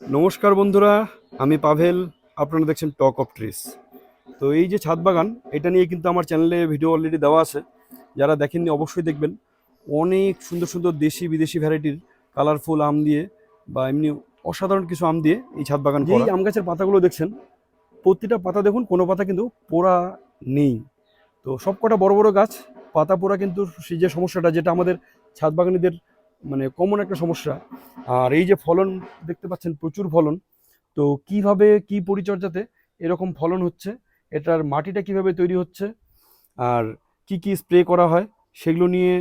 নমস্কার বন্ধুরা, আমি পাভেল, আপনারা দেখছেন টক অফ ট্রিস তো এই যে ছাদ বাগান, এটা নিয়ে কিন্তু আমার চ্যানেলে ভিডিও অলরেডি দেওয়া আছে। যারা দেখেননি অবশ্যই দেখবেন। অনেক সুন্দর সুন্দর দেশি, বিদেশি ভ্যারাইটির কালারফুল আম দিয়ে বা এমনি অসাধারণ কিছু আম দিয়ে এই ছাদ বাগান এই আম গাছের পাতাগুলো দেখছেন, প্রতিটা পাতা দেখুন, কোনো পাতা কিন্তু পোড়া নেই। তো সব কটা বড় বড় গাছ, পাতা পোড়া কিন্তু সেই যে সমস্যাটা, যেটা আমাদের ছাদ বাগানিদের মানে কমন একটা সমস্যা। আর এই যে ফলন দেখতে পাচ্ছেন, প্রচুর ফলন। তো কীভাবে, কি পরিচর্যাতে এরকম ফলন হচ্ছে? এটার মাটিটা কীভাবে তৈরি হচ্ছে? আর কি কি স্প্রে করা হয়? সেগুলো নিয়ে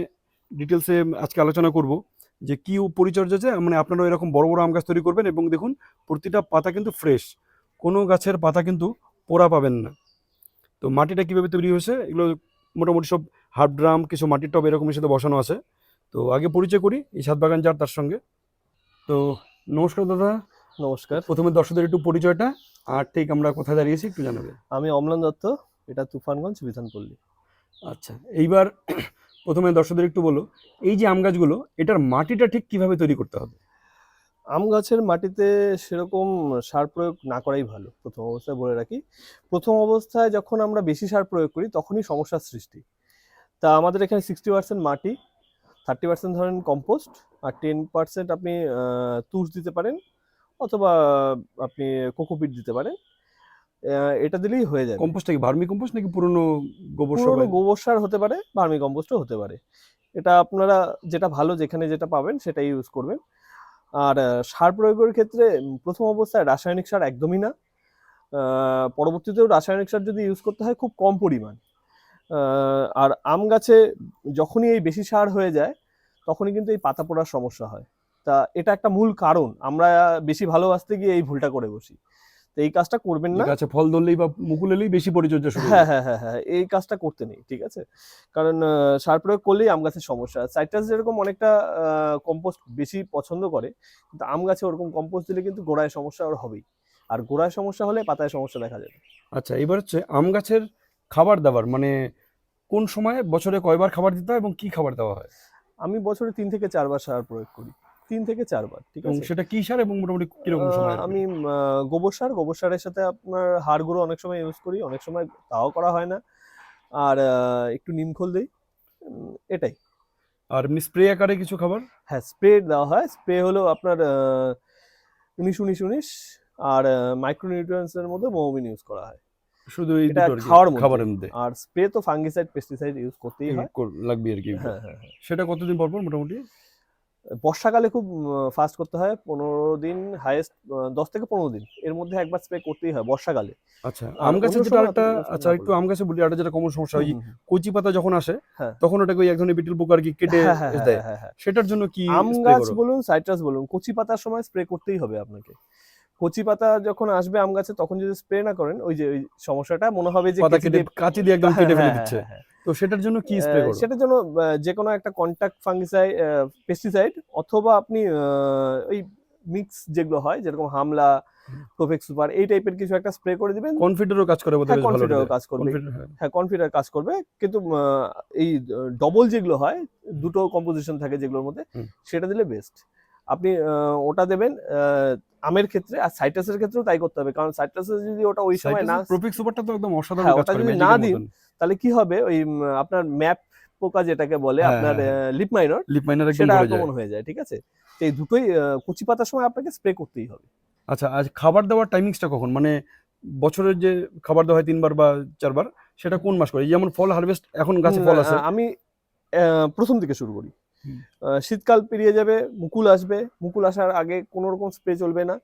ডিটেলসে আজকে আলোচনা করব। যে কি পরিচর্যাতে মানে আপনারা এরকম বড় বড় আম গাছ তৈরি করবেন এবং দেখুন, প্রতিটা পাতা কিন্তু ফ্রেশ কোনো গাছের পাতা কিন্তু পোড়া পাবেন না। তো মাটিটা কীভাবে তৈরি হয়েছে? এগুলো মোটামুটি সব হাফ ড্রাম, কিছু মাটির টব এরকমের সাথে বসানো আছে। তো আগে পরিচয় করি এই ছাদ বাগান যার তার সঙ্গে। তো নমস্কার দাদা। নমস্কার। প্রথমে দর্শকদের একটু পরিচয়টা আর ঠিক আমরা কোথায় দাঁড়িয়েছি একটু জানাবে। আমি অমলান দত্ত এটা তুফানগঞ্জ বিধানপল্লী। আচ্ছা এইবার প্রথমে দর্শকদের একটু বলো এই যে আম গাছগুলো এটার মাটিটা ঠিক কীভাবে তৈরি করতে হবে? আম গাছের মাটিতে সেরকম সার প্রয়োগ না করাই ভালো প্রথম অবস্থায় বলে রাখি। প্রথম অবস্থায় যখন আমরা বেশি সার প্রয়োগ করি তখনই সমস্যার সৃষ্টি। তা আমাদের এখানে সিক্সটি পার্সেন্ট মাটি থার্টি পার্সেন্ট ধরেন কম্পোস্ট আর টেন পার্সেন্ট আপনি তুষ দিতে পারেন অথবা আপনি কোকোপিট দিতে পারেন। এটা দিলেই হয়ে যায় কম্পোস্টটা কি ভার্মি কম্পোস্ট নাকি পুরনো গোবর সবাই গোবর সার হতে পারে ভার্মি কম্পোস্টও হতে পারে। এটা আপনারা যেটা ভালো যেখানে যেটা পাবেন সেটাই ইউজ করবেন। আর সার প্রয়োগের ক্ষেত্রে প্রথম অবস্থায় রাসায়নিক সার একদমই না। পরবর্তীতেও রাসায়নিক সার যদি ইউজ করতে হয় খুব কম পরিমাণ। আর আম গাছে যখনই এই বেশি সার হয়ে যায় তখনই কিন্তু এই পাতা পড়ার সমস্যা হয়। তা এটা একটা মূল কারণ। আমরা বেশি ভালোবাসতে গিয়ে এই ভুলটা করে বসি। তো এই কাজটা করবেন না। ফল ধরলেই বা মুকুল এলেই বেশি পরিচর্যা শুরু হ্যাঁ হ্যাঁ হ্যাঁ হ্যাঁ এই কাজটা করতে নেই ঠিক আছে? কারণ সার প্রয়োগ করলেই আম গাছের সমস্যা। সাইট্রাস যেরকম অনেকটা কম্পোস্ট বেশি পছন্দ করে কিন্তু আম গাছে ওরকম কম্পোস্ট দিলে কিন্তু গোড়ায় সমস্যা ওর হবেই। আর গোড়ায় সমস্যা হলে পাতায় সমস্যা দেখা যাবে। আচ্ছা এবার হচ্ছে আম গাছের খাবার দাবার? মানে কোন সময় বছরে কয়বার খাবার দিতে হয় এবং কি খাবার দেওয়া হয়? আমি বছরে তিন থেকে চারবার সার প্রয়োগ করি। তিন থেকে চারবার ঠিক আছে? সেটা কি সার এবং মোটামুটি কীরকম সময় আমি গোবর সার। গোবর সারের সাথে আপনার হাড় গুঁড়ো অনেক সময় ইউজ করি অনেক সময় তাও করা হয় না। আর একটু নিমখোল দিই এটাই। আর এমনি স্প্রে আকারে কিছু খাবার? হ্যাঁ স্প্রে দেওয়া হয়। স্প্রে হলো আপনার উনিশ উনিশ উনিশ। আর মাইক্রোনিউট্রিয়েন্টস এর মধ্যে মোমিন ইউজ করা হয়। শুধু এই দুটো আর খাওয়ার খাবারের মধ্যে। আর স্প্রে তো ফাঙ্গিসাইড পেস্টিসাইড ইউজ করতেই হয়। লাগবে আর কি। হ্যাঁ হ্যাঁ হ্যাঁ। সেটা কতদিন পর পর মোটামুটি? বর্ষাকালে খুব ফাস্ট করতে হয়। পনেরো দিন হাইয়েস্ট দশ থেকে পনেরো দিন। এর মধ্যে একবার স্প্রে করতেই হয় বর্ষাকালে। আচ্ছা আম অন্য যেটা একটা আচ্ছা একটু আম গাছে বলি একটা যেটা কমন সমস্যা ওই যে হুম, হুম, কচি পাতা যখন আসে হ্যাঁ। তখন ওটাকে ওই এক ধরনের বিটেল পোকা আর কি কেটে হ্যাঁ, হ্যাঁ, দেয় হ্যাঁ, হ্যাঁ, হ্যাঁ। সেটার জন্য কি আম গাছ বলুন সাইট্রাস বলুন কচি পাতার সময় স্প্রে করতেই হবে আপনাকে। কচি পাতা যখন আসবে আম গাছে তখন যদি স্প্রে না করেন ওই যে ওই সমস্যাটা মনে হবে যে পাতা কেটে কাঁচি দিয়ে একদম হ্যাঁ, কেটে ফেলে হ্যাঁ, দিচ্ছে। হ্যাঁ, হ্যাঁ। তো সেটার জন্য কি স্প্রে আহ, করো সেটার জন্য যে কোনো একটা কন্টাক্ট ফাঙ্গিসাইড পেস্টিসাইড অথবা আপনি ওই মিক্স যেগুলো হয় যেরকম হামলা প্রোফেক্স সুপার এই টাইপের কিছু একটা স্প্রে করে দিবেন। কনফিডারও কাজ করে বোধহয় হ্যাঁ ভালো কনফিডারও কাজ করবে। হ্যাঁ। হ্যাঁ কনফিডার কাজ করবে। কিন্তু এই ডবল যেগুলো হয় দুটো কম্পোজিশন থাকে যেগুলোর মধ্যে সেটা দিলে বেস্ট আপনি ওটা দেবেন আমের ক্ষেত্রে আর সাইট্রাসের ক্ষেত্রেও তাই করতে হবে। কারণ সাইট্রাসের যদি ওটা ওই সময় না Propix সুপারটা তো একদম অসাধারণ হ্যাঁ, কাজ করে যদি না দিন, তাহলে কি হবে? ওই আপনার ম্যাপ পোকা যেটাকে বলে হ্যাঁ, আপনার লিপ মাইনর লিপ মাইনার সেটা আক্রমণ হয়ে যায় ঠিক আছে? তো এই দুটোই কচি পাতার সময় আপনাকে স্প্রে করতেই হবে। আচ্ছা আজ খাবার দেওয়ার টাইমিংসটা কখন? মানে বছরের যে খাবার দেওয়া হয় তিনবার বা চারবার সেটা কোন মাস করে? যেমন ফল হারভেস্ট এখন গাছে ফল আছে। আমি প্রথম থেকে শুরু করি। শীতকাল পেরিয়ে যাবে মুকুল আসবে। মুকুল আসার আগে কোনো রকম স্প্রে চলবে না।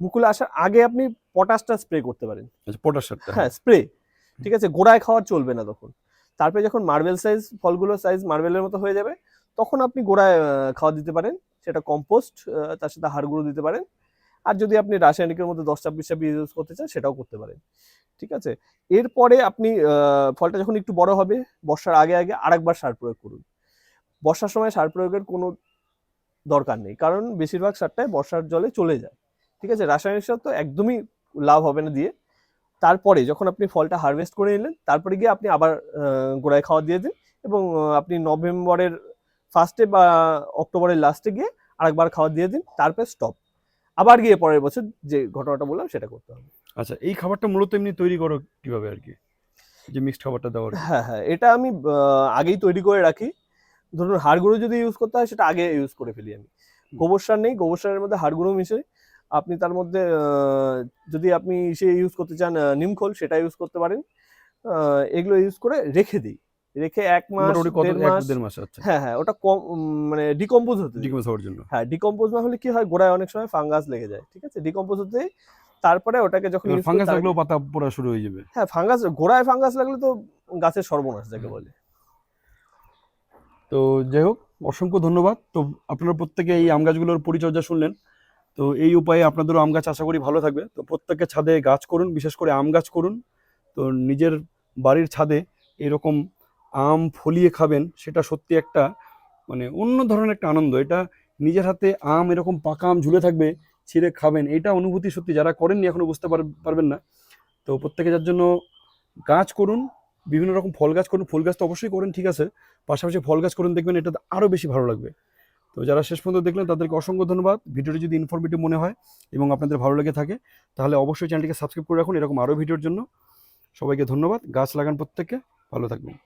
মুকুল আসার আগে আপনি পটাশটা স্প্রে করতে পারেন। আচ্ছা, হ্যাঁ। স্প্রে ঠিক আছে গোড়ায় খাওয়ার চলবে না তখন। তারপরে যখন মার্বেল সাইজ ফলগুলোর সাইজ মার্বেলের মতো হয়ে যাবে তখন আপনি গোড়ায় খাওয়া দিতে পারেন। সেটা কম্পোস্ট তার সাথে হাড় গুঁড়ো দিতে পারেন। আর যদি আপনি রাসায়নিকের মধ্যে দশ ছাব্বিশ ছাব্বিশ ইউজ করতে চান সেটাও করতে পারেন। ঠিক আছে? এরপরে আপনি আহ, ফলটা যখন একটু বড় হবে বর্ষার আগে আগে আরেকবার সার প্রয়োগ করুন। বর্ষার সময় সার প্রয়োগের কোনো দরকার নেই। কারণ বেশিরভাগ সারটাই বর্ষার জলে চলে যায়। ঠিক আছে? রাসায়নিক সার তো একদমই লাভ হবে না দিয়ে। তারপরে যখন আপনি ফলটা হারভেস্ট করে নিলেন তারপরে গিয়ে আপনি আবার গোড়ায় খাওয়া দিয়ে দিন এবং আপনি নভেম্বরের ফার্স্টে বা অক্টোবরের লাস্টে গিয়ে আরেকবার খাওয়া দিয়ে দিন তারপরে স্টপ আবার গিয়ে পরের বছর যে ঘটনাটা বললাম সেটা করতে হবে। আচ্ছা এই খাবারটা মূলত এমনি তৈরি করো কীভাবে আর কি? যে মিক্সড খাবারটা দেওয়ার। হ্যাঁ হ্যাঁ এটা আমি আগেই তৈরি করে রাখি। ধরুন হাড় গুঁড়ো যদি ইউজ করতে হয় সেটা আগে ইউজ করে ফেলি আমি। গোবর সার নেই গোবর সারের মধ্যে হাড় গুঁড়ো মিশে আপনি তার মধ্যে যদি আপনি সে ইউজ করতে চান নিমখোল সেটা ইউজ করতে পারেন। এগুলো ইউজ করে রেখে দিই। রেখে এক মাস দেড় মাস আচ্ছা। হ্যাঁ হ্যাঁ ওটা কম মানে ডিকম্পোজ হতে। ডিকমেন্স হওয়ার জন্য। হ্যাঁ ডিকম্পোজ না হলে কি হয় গোড়ায় অনেক সময় ফাঙ্গাস লেগে যায় ঠিক আছে? ডিকম্পোজ হতে তারপরে ওটাকে যখন ফাঙ্গাস লাগলেও পাতা পড়া শুরু হয়ে যাবে। হ্যাঁ ফাঙ্গাস গোড়ায় ফাঙ্গাস লাগলে তো গাছের সর্বনাশ যাকে বলে। তো যাই হোক, অসংখ্য ধন্যবাদ। তো আপনারা প্রত্যেকে এই আম গাছগুলোর পরিচর্যা শুনলেন। তো এই উপায়ে আপনাদেরও আম গাছ আশা করি ভালো থাকবে। তো প্রত্যেকে ছাদে গাছ করুন, বিশেষ করে আম গাছ করুন। তো নিজের বাড়ির ছাদে এরকম আম ফলিয়ে খাবেন, সেটা সত্যি একটা মানে অন্য ধরনের একটা আনন্দ। এটা নিজের হাতে আম এরকম পাকা আম ঝুলে থাকবে, ছিঁড়ে খাবেন, এটা অনুভূতি সত্যি। যারা করেননি এখনও বুঝতে পার- পারবেন না। তো প্রত্যেকে যার জন্য গাছ করুন বিভিন্ন রকম ফল গাছ করুন, ফুল গাছ তো অবশ্যই করেন, ঠিক আছে। পাশাপাশি ফল গাছ করুন, দেখবেন এটা আরও বেশি ভালো লাগবে। তো যারা শেষ পর্যন্ত দেখলেন, তাদেরকে অসংখ্য ধন্যবাদ। ভিডিওটি যদি ইনফরমেটিভ মনে হয় এবং আপনাদের ভালো লেগে থাকে, তাহলে অবশ্যই চ্যানেলটিকে সাবস্ক্রাইব করে রাখুন, এরকম আরও ভিডিওর জন্য। সবাইকে ধন্যবাদ। গাছ লাগান প্রত্যেককে। ভালো থাকবেন।